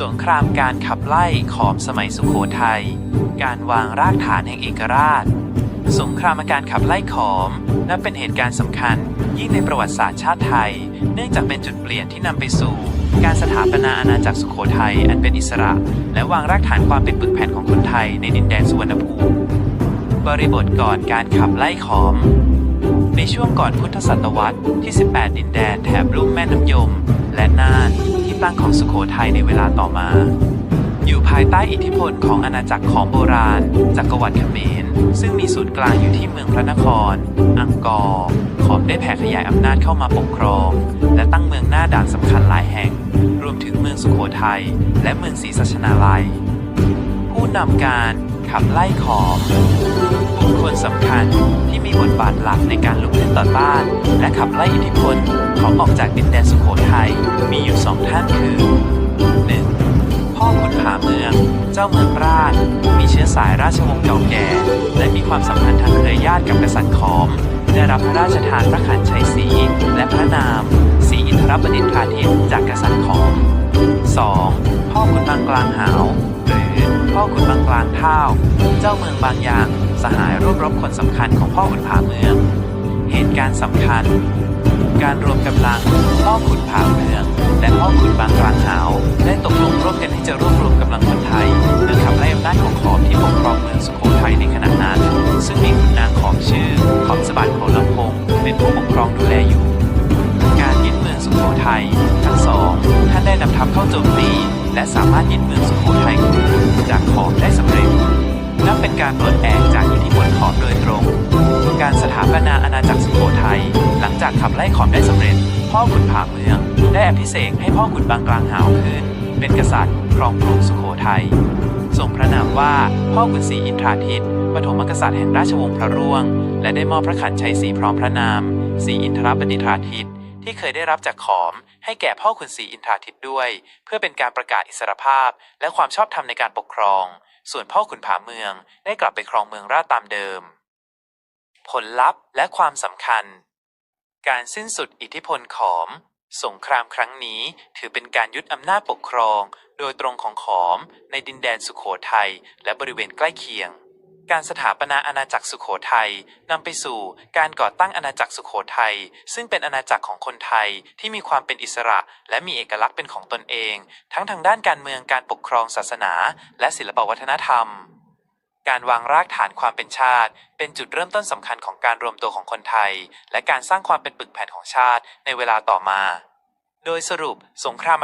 สงครามการขับไล่ขอมสมัยสุโขทัย การวางรากฐานแห่งเอกราช สงครามการขับไล่ขอมนับเป็นเหตุการณ์สำคัญ ยิ่งในประวัติศาสตร์ชาติไทย เนื่องจากเป็นจุดเปลี่ยนที่นำไปสู่ การสถาปนาอาณาจักรสุโขทัยอันเป็นอิสระ และวางรากฐานความเป็นปึกแผ่นของคนไทยในดินแดนสุวรรณภูมิบริบทก่อนการขับไล่ขอม ในช่วงก่อนพุทธศตวรรษที่ 18 ดินแดนแถบลุ่มแม่น้ำยม และน่าน ที่ตั้งของสุโขทัยในเวลาต่อมา อยู่ภายใต้อิทธิพลของอาณาจักรของโบราณ จักรวรรดิเขมร ซึ่งมีศูนย์กลางอยู่ที่เมืองพระนคร อังกอร์ขอมได้แผ่ขยายอำนาจเข้ามาปกครอง และตั้งเมืองหน้าด่านสำคัญหลายแห่ง รวมถึงเมืองสุโขทัยและเมืองศรีสัชนาลัย ผู้นำการขับไล่ขอม บุคคลสำคัญที่มีบทบาทหลักในการลุกขึ้นต่อต้าน และขับไล่อิทธิพลของออกจากดินแดนสุโขทัยมีอยู่สองท่านคือ 1. พ่อขุนผาเมือง เจ้าเมืองราช มีเชื้อสายราชวงศ์เก่าแก่ และมีความสัมพันธ์ทางเครือญาติกับกษัตริย์ขอม ได้รับพระราชทานพระขันชัยศรีและพระนามศรีอินทรบดินทราทิตจากกษัตริย์ขอม 2. พ่อขุนบางกลางหาวหรือพ่อขุนบางกลางเท่า เจ้าเมืองบางยาง สหายร่วมรบคนสำคัญของพ่อขุนผาเมือง เหตุการณ์สำคัญ การรวมกำลังพ่อขุนผาเมือง และพ่อขุนบางกลางหาวได้ตกลงร่วมกันที่จะรวบรวมกำลังคนไทยเพื่อขับไล่อำนาจของขอมที่ปกครองเมืองสุโขทัยในขณะนั้น ซึ่งมีขุนนางขอมชื่อขอมสบัดโขลำพงศ์เป็นผู้ปกครองดูแลอยู่ การยึดเมืองสุโขทัยทั้งสองท่านได้นำทัพเข้าโจมตีและสามารถยึดเมืองสุโขทัยจากขอมได้สำเร็จ นับเป็นการปลดแอกจากอิทธิพลขอมโดยตรง การสถาปนาอาณาจักรสุโขทัยหลังจากขับไล่ขอมได้สำเร็จ พ่อขุนผาเมือง ได้อภิเษกให้พ่อขุนบางกลางหาวขึ้น เป็นกษัตริย์ครองกรุงสุโขทัยทรงพระนามว่าพ่อขุนศรีอินทราทิต์ปฐมกษัตริย์แห่งราชวงศ์พระร่วง และได้มอบพระขันชัยศรีพร้อมพระนามศรีอินทรบดินทราทิต ที่เคยได้รับจากขอม ให้แก่พ่อขุนศรีอินทราทิตด้วย เพื่อเป็นการประกาศอิสรภาพ และความชอบธรรมในการปกครอง ส่วนพ่อขุนผาเมืองได้กลับไปครองเมืองราชตามเดิม ผลลัพธ์และความสำคัญ การสิ้นสุดอิทธิพลขอม สงครามครั้งนี้ถือเป็นการยึดอำนาจปกครอง โดยตรงของขอม ในดินแดนสุโขทัยและบริเวณใกล้เคียง การสถาปนาอาณาจักรสุโขทัยนำไปสู่การก่อตั้งอาณาจักรสุโขทัยซึ่งเป็นอาณาจักรของคนไทยที่มีความเป็นอิสระ และมีเอกลักษณ์เป็นของตนเอง ทั้งทางด้านการเมืองการปกครองศาสนา และศิลปวัฒนธรรม การวางรากฐานความเป็นชาติ เป็นจุดเริ่มต้นสำคัญของการรวมตัวของคนไทย และการสร้างความเป็นปึกแผ่นของชาติในเวลาต่อมา โดยสรุปสงคราม